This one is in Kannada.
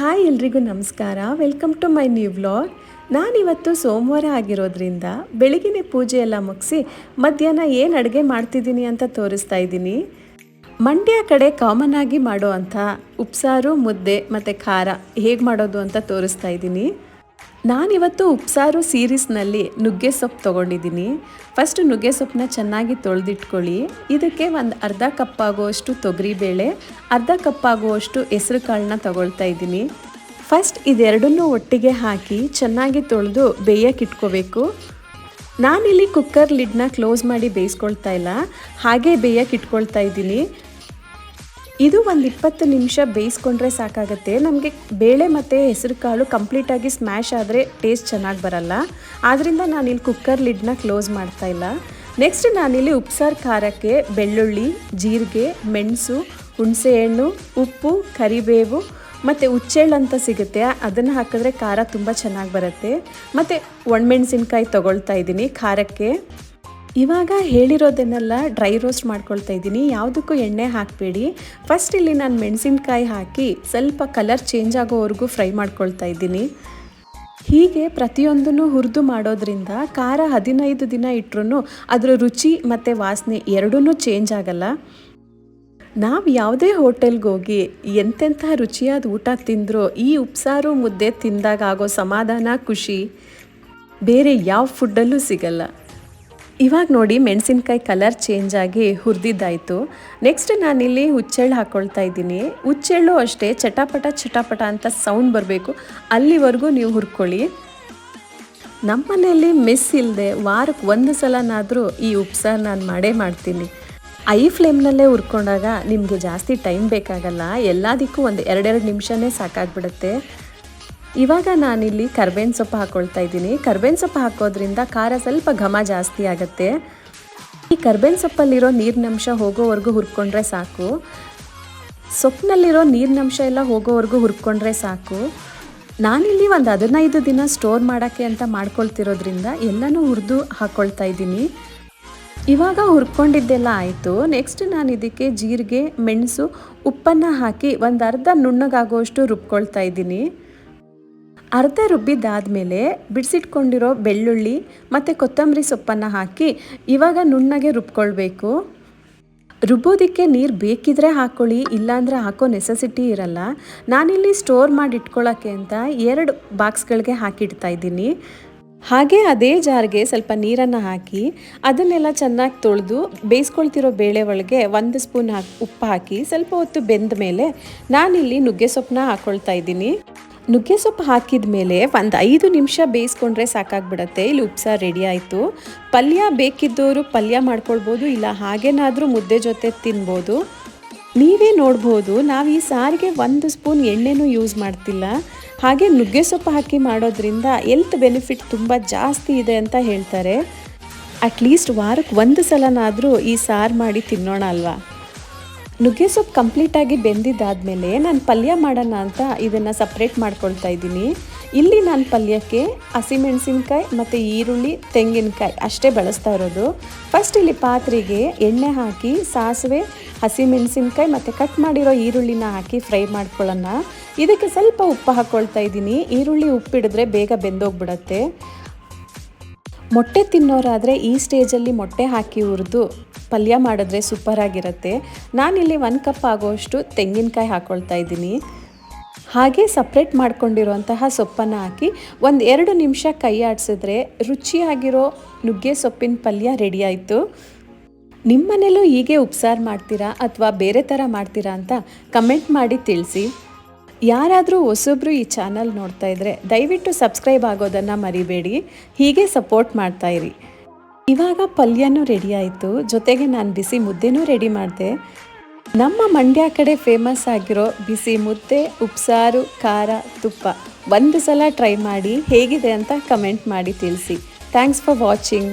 ಹಾಯ್ ಎಲ್ರಿಗೂ ನಮಸ್ಕಾರ. Welcome to my new vlog ನಾನಿವತ್ತು ಸೋಮವಾರ ಆಗಿರೋದ್ರಿಂದ ಬೆಳಗಿನ ಪೂಜೆ ಎಲ್ಲ ಮುಗಿಸಿ ಮಧ್ಯಾಹ್ನ ಏನು ಅಡುಗೆ ಮಾಡ್ತಿದ್ದೀನಿ ಅಂತ ತೋರಿಸ್ತಾ ಇದ್ದೀನಿ. ಮಂಡ್ಯ ಕಡೆ ಕಾಮನ್ ಆಗಿ ಮಾಡೋ ಅಂಥ ಉಪ್ಸಾರು, ಮುದ್ದೆ ಮತ್ತು ಖಾರ ಹೇಗೆ ಮಾಡೋದು ಅಂತ ತೋರಿಸ್ತಾ ಇದ್ದೀನಿ. ನಾನಿವತ್ತು ಉಪ್ಸಾರು ಸೀರೀಸ್ನಲ್ಲಿ ನುಗ್ಗೆ ಸೊಪ್ಪು ತೊಗೊಂಡಿದ್ದೀನಿ. ಫಸ್ಟ್ ನುಗ್ಗೆ ಸೊಪ್ಪನ್ನ ಚೆನ್ನಾಗಿ ತೊಳೆದಿಟ್ಕೊಳ್ಳಿ. ಇದಕ್ಕೆ ಒಂದು ಅರ್ಧ ಕಪ್ಪಾಗುವಷ್ಟು ತೊಗರಿಬೇಳೆ, ಅರ್ಧ ಕಪ್ಪಾಗುವಷ್ಟು ಹೆಸರು ಕಾಳನ್ನ ತೊಗೊಳ್ತಾ ಇದ್ದೀನಿ. ಫಸ್ಟ್ ಇದೆರಡನ್ನೂ ಒಟ್ಟಿಗೆ ಹಾಕಿ ಚೆನ್ನಾಗಿ ತೊಳೆದು ಬೇಯಕ್ಕೆ ಇಟ್ಕೋಬೇಕು. ನಾನಿಲ್ಲಿ ಕುಕ್ಕರ್ ಲಿಡ್ನ ಕ್ಲೋಸ್ ಮಾಡಿ ಬೇಯಿಸ್ಕೊಳ್ತಾ ಇಲ್ಲ. ಹಾಗೆ ಬೇಯಕ್ಕೆ ಇಟ್ಕೊಳ್ತಾ ಇದ್ದೀನಿ. ಇದು ಒಂದು ಇಪ್ಪತ್ತು ನಿಮಿಷ ಬೇಯಿಸ್ಕೊಂಡ್ರೆ ಸಾಕಾಗುತ್ತೆ. ನಮಗೆ ಬೇಳೆ ಮತ್ತು ಹೆಸರು ಕಾಳು ಕಂಪ್ಲೀಟಾಗಿ ಸ್ಮ್ಯಾಶ್ ಆದರೆ ಟೇಸ್ಟ್ ಚೆನ್ನಾಗಿ ಬರಲ್ಲ. ಆದ್ದರಿಂದ ನಾನಿಲ್ಲಿ ಕುಕ್ಕರ್ ಲಿಡ್ನ ಕ್ಲೋಸ್ ಮಾಡ್ತಾ ಇಲ್ಲ. ನೆಕ್ಸ್ಟ್ ನಾನಿಲ್ಲಿ ಉಪ್ಸಾರು ಖಾರಕ್ಕೆ ಬೆಳ್ಳುಳ್ಳಿ, ಜೀರಿಗೆ, ಮೆಣಸು ಹುಣಸೆಹಣ್ಣು ಉಪ್ಪು, ಕರಿಬೇವು ಮತ್ತು ಹುಚ್ಚೆಳ್ಳು ಅಂತ ಸಿಗುತ್ತೆ. ಅದನ್ನು ಹಾಕಿದ್ರೆ ಖಾರ ತುಂಬ ಚೆನ್ನಾಗಿ ಬರುತ್ತೆ. ಮತ್ತು ಒಣಮೆಣಸಿನ್ಕಾಯಿ ತೊಗೊಳ್ತಾ ಇದ್ದೀನಿ ಖಾರಕ್ಕೆ. ಇವಾಗ ಹೇಳಿರೋದನ್ನೆಲ್ಲ ಡ್ರೈ ರೋಸ್ಟ್ ಮಾಡ್ಕೊಳ್ತಾ ಇದ್ದೀನಿ. ಯಾವುದಕ್ಕೂ ಎಣ್ಣೆ ಹಾಕಬೇಡಿ. ಫಸ್ಟ್ ಇಲ್ಲಿ ನಾನು ಮೆಣಸಿನ್ಕಾಯಿ ಹಾಕಿ ಸ್ವಲ್ಪ ಕಲರ್ ಚೇಂಜ್ ಆಗೋವರೆಗೂ ಫ್ರೈ ಮಾಡ್ಕೊಳ್ತಾ ಇದ್ದೀನಿ. ಹೀಗೆ ಪ್ರತಿಯೊಂದನ್ನು ಹುರಿದು ಮಾಡೋದ್ರಿಂದ ಖಾರ ಹದಿನೈದು ದಿನ ಇಟ್ಟರೂ ಅದರ ರುಚಿ ಮತ್ತು ವಾಸನೆ ಎರಡೂ ಚೇಂಜ್ ಆಗಲ್ಲ. ನಾವು ಯಾವುದೇ ಹೋಟೆಲ್ಗೆ ಹೋಗಿ ಎಂತೆಂಥ ರುಚಿಯಾದ ಊಟ ತಿಂದರೂ ಈ ಉಪ್ಸಾರು ಮುದ್ದೆ ತಿಂದಾಗ ಆಗೋ ಸಮಾಧಾನ, ಖುಷಿ ಬೇರೆ ಯಾವ ಫುಡ್ಡಲ್ಲೂ ಸಿಗಲ್ಲ. ಇವಾಗ ನೋಡಿ ಮೆಣಸಿನ್ಕಾಯಿ ಕಲರ್ ಚೇಂಜ್ ಆಗಿ ಹುರಿದಿದ್ದಾಯಿತು. ನೆಕ್ಸ್ಟ್ ನಾನಿಲ್ಲಿ ಹುಚ್ಚೆಳ್ಳು ಹಾಕ್ಕೊಳ್ತಾ ಇದ್ದೀನಿ. ಹುಚ್ಚೆಳ್ಳು ಅಷ್ಟೇ, ಚಟಾಪಟ ಚಟಾಪಟ ಅಂತ ಸೌಂಡ್ ಬರಬೇಕು. ಅಲ್ಲಿವರೆಗೂ ನೀವು ಹುರ್ಕೊಳ್ಳಿ. ನಮ್ಮ ಮನೆಯಲ್ಲಿ ಮಿಸ್ ಇಲ್ಲದೆ ವಾರಕ್ಕೆ ಒಂದು ಸಲನಾದರೂ ಈ ಉಪ್ಸಾರು ನಾನು ಮಾಡೇ ಮಾಡ್ತೀನಿ. ಐ ಫ್ಲೇಮ್ನಲ್ಲೇ ಹುರ್ಕೊಂಡಾಗ ನಿಮಗೆ ಜಾಸ್ತಿ ಟೈಮ್ ಬೇಕಾಗಲ್ಲ. ಎಲ್ಲದಕ್ಕೂ ಒಂದು ಎರಡೆರಡು ನಿಮಿಷನೇ ಸಾಕಾಗ್ಬಿಡುತ್ತೆ. ಇವಾಗ ನಾನಿಲ್ಲಿ ಕರ್ಬೇವಿನ ಸೊಪ್ಪು ಹಾಕ್ಕೊಳ್ತಾ ಇದ್ದೀನಿ. ಕರ್ಬೇವಿನ ಸೊಪ್ಪು ಹಾಕೋದ್ರಿಂದ ಖಾರ ಸ್ವಲ್ಪ ಘಮ ಜಾಸ್ತಿ ಆಗುತ್ತೆ. ಈ ಕರ್ಬೇವಿನ ಸೊಪ್ಪಲ್ಲಿರೋ ನೀರಿನಂಶ ಹೋಗೋವರೆಗೂ ಹುರ್ಕೊಂಡ್ರೆ ಸಾಕು. ಸೊಪ್ಪಿನಲ್ಲಿರೋ ನೀರಿನಂಶ ಎಲ್ಲ ಹೋಗೋವರೆಗೂ ಹುರ್ಕೊಂಡ್ರೆ ಸಾಕು. ನಾನಿಲ್ಲಿ ಒಂದು ಹದಿನೈದು ದಿನ ಸ್ಟೋರ್ ಮಾಡೋಕ್ಕೆ ಅಂತ ಮಾಡ್ಕೊಳ್ತಿರೋದ್ರಿಂದ ಎಲ್ಲನೂ ಹುರಿದು ಹಾಕ್ಕೊಳ್ತಾ ಇದ್ದೀನಿ. ಇವಾಗ ಹುರ್ಕೊಂಡಿದ್ದೆಲ್ಲ ಆಯಿತು. ನೆಕ್ಸ್ಟ್ ನಾನು ಇದಕ್ಕೆ ಜೀರಿಗೆ, ಮೆಣಸು, ಉಪ್ಪನ್ನು ಹಾಕಿ ಒಂದು ಅರ್ಧ ನುಣ್ಣಗಾಗುವಷ್ಟು ರುಬ್ಕೊಳ್ತಾ ಇದ್ದೀನಿ. ಅರ್ಧ ರುಬ್ಬಿದ್ದಾದಮೇಲೆ ಬಿಡಿಸಿಟ್ಕೊಂಡಿರೋ ಬೆಳ್ಳುಳ್ಳಿ ಮತ್ತು ಕೊತ್ತಂಬರಿ ಸೊಪ್ಪನ್ನು ಹಾಕಿ ಇವಾಗ ನುಣ್ಣಗೆ ರುಬ್ಕೊಳ್ಬೇಕು. ರುಬ್ಬೋದಕ್ಕೆ ನೀರು ಬೇಕಿದ್ರೆ ಹಾಕ್ಕೊಳ್ಳಿ ಇಲ್ಲಾಂದರೆ ಹಾಕೋ ನೆಸೆಸಿಟಿ ಇರಲ್ಲ. ನಾನಿಲ್ಲಿ ಸ್ಟೋರ್ ಮಾಡಿ ಇಟ್ಕೊಳ್ಳೋಕ್ಕೆ ಅಂತ ಎರಡು ಬಾಕ್ಸ್ಗಳಿಗೆ ಹಾಕಿಡ್ತಾ ಇದ್ದೀನಿ. ಹಾಗೆ ಅದೇ ಜಾರ್ಗೆ ಸ್ವಲ್ಪ ನೀರನ್ನು ಹಾಕಿ ಅದನ್ನೆಲ್ಲ ಚೆನ್ನಾಗಿ ತೊಳೆದು ಬೇಯಿಸ್ಕೊಳ್ತಿರೋ ಬೇಳೆ ಒಳಗೆ ಒಂದು ಸ್ಪೂನ್ ಹಾಕಿ ಉಪ್ಪು ಹಾಕಿ ಸ್ವಲ್ಪ ಹೊತ್ತು ಬೆಂದ ಮೇಲೆ ನಾನಿಲ್ಲಿ ನುಗ್ಗೆ ಸೊಪ್ಪನ್ನ ಹಾಕ್ಕೊಳ್ತಾ ಇದ್ದೀನಿ. ನುಗ್ಗೆ ಸೊಪ್ಪು ಹಾಕಿದ ಮೇಲೆ ಒಂದು ಐದು ನಿಮಿಷ ಬೇಯಿಸ್ಕೊಂಡ್ರೆ ಸಾಕಾಗ್ಬಿಡತ್ತೆ. ಇಲ್ಲಿ ಉಪ್ಸಾರು ರೆಡಿ ಆಯಿತು. ಪಲ್ಯ ಬೇಕಿದ್ದವರು ಪಲ್ಯ ಮಾಡ್ಕೊಳ್ಬೋದು, ಇಲ್ಲ ಹಾಗೇನಾದರೂ ಮುದ್ದೆ ಜೊತೆ ತಿನ್ಬೋದು. ನೀವೇ ನೋಡ್ಬೋದು, ನಾವು ಈ ಸಾರಿಗೆ ಒಂದು ಸ್ಪೂನ್ ಎಣ್ಣೆನೂ ಯೂಸ್ ಮಾಡ್ತಿಲ್ಲ. ಹಾಗೆ ನುಗ್ಗೆ ಸೊಪ್ಪು ಹಾಕಿ ಮಾಡೋದ್ರಿಂದ ಎಲ್ತ್ ಬೆನಿಫಿಟ್ ತುಂಬ ಜಾಸ್ತಿ ಇದೆ ಅಂತ ಹೇಳ್ತಾರೆ. ಅಟ್ಲೀಸ್ಟ್ ವಾರಕ್ಕೆ ಒಂದು ಸಲನಾದರೂ ಈ ಸಾರು ಮಾಡಿ ತಿನ್ನೋಣ ಅಲ್ವಾ? ನುಗ್ಗೆ ಸೊಪ್ಪು ಕಂಪ್ಲೀಟಾಗಿ ಬೆಂದಿದ್ದಾದಮೇಲೆ ನಾನು ಪಲ್ಯ ಮಾಡೋಣ ಅಂತ ಇದನ್ನು ಸಪ್ರೇಟ್ ಮಾಡ್ಕೊಳ್ತಾ ಇದ್ದೀನಿ. ಇಲ್ಲಿ ನಾನು ಪಲ್ಯಕ್ಕೆ ಹಸಿಮೆಣಸಿನ್ಕಾಯಿ ಮತ್ತು ಈರುಳ್ಳಿ, ತೆಂಗಿನಕಾಯಿ ಅಷ್ಟೇ ಬಳಸ್ತಾ ಇರೋದು. ಫಸ್ಟ್ ಇಲ್ಲಿ ಪಾತ್ರೆಗೆ ಎಣ್ಣೆ ಹಾಕಿ, ಸಾಸಿವೆ ಹಸಿಮೆಣಸಿನ್ಕಾಯಿ ಮತ್ತು ಕಟ್ ಮಾಡಿರೋ ಈರುಳ್ಳಿನ ಹಾಕಿ ಫ್ರೈ ಮಾಡ್ಕೊಳ್ಳೋಣ. ಇದಕ್ಕೆ ಸ್ವಲ್ಪ ಉಪ್ಪು ಹಾಕ್ಕೊಳ್ತಾ ಇದ್ದೀನಿ. ಈರುಳ್ಳಿ ಉಪ್ಪಿಡಿದ್ರೆ ಬೇಗ ಬೆಂದೋಗ್ಬಿಡತ್ತೆ. ಮೊಟ್ಟೆ ತಿನ್ನೋರಾದರೆ ಈ ಸ್ಟೇಜಲ್ಲಿ ಮೊಟ್ಟೆ ಹಾಕಿ ಹುರಿದು ಪಲ್ಯ ಮಾಡಿದ್ರೆ ಸೂಪರಾಗಿರುತ್ತೆ. ನಾನಿಲ್ಲಿ ಒಂದು ಕಪ್ ಆಗೋಷ್ಟು ತೆಂಗಿನಕಾಯಿ ಹಾಕ್ಕೊಳ್ತಾ ಇದ್ದೀನಿ. ಹಾಗೆ ಸಪ್ರೇಟ್ ಮಾಡ್ಕೊಂಡಿರುವಂತಹ ಸೊಪ್ಪನ್ನು ಹಾಕಿ ಒಂದು ಎರಡು ನಿಮಿಷ ಕೈ ಆಡಿಸಿದ್ರೆ ರುಚಿಯಾಗಿರೋ ನುಗ್ಗೆ ಸೊಪ್ಪಿನ ಪಲ್ಯ ರೆಡಿ ಆಯಿತು. ನಿಮ್ಮನೇಲೂ ಹೀಗೆ ಉಪ್ಸಾರು ಮಾಡ್ತೀರಾ ಅಥವಾ ಬೇರೆ ಥರ ಮಾಡ್ತೀರಾ ಅಂತ ಕಮೆಂಟ್ ಮಾಡಿ ತಿಳಿಸಿ. ಯಾರಾದರೂ ಹೊಸೊಬ್ರು ಈ ಚಾನಲ್ ನೋಡ್ತಾ ಇದ್ರೆ ದಯವಿಟ್ಟು ಸಬ್ಸ್ಕ್ರೈಬ್ ಆಗೋದನ್ನು ಮರಿಬೇಡಿ, ಹೀಗೆ ಸಪೋರ್ಟ್ ಮಾಡ್ತಾ ಇರಿ. ಇವಾಗ ಪಲ್ಯನೂ ರೆಡಿ ಆಯಿತು, ಜೊತೆಗೆ ನಾನು ಬಿಸಿ ಮುದ್ದೆನೂ ರೆಡಿ ಮಾಡಿದೆ. ನಮ್ಮ ಮಂಡ್ಯ ಕಡೆ ಫೇಮಸ್ ಆಗಿರೋ ಬಿಸಿ ಮುದ್ದೆ, ಉಪ್ಸಾರು, ಖಾರ, ತುಪ್ಪ ಒಂದು ಸಲ ಟ್ರೈ ಮಾಡಿ ಹೇಗಿದೆ ಅಂತ ಕಮೆಂಟ್ ಮಾಡಿ ತಿಳಿಸಿ. Thanks for watching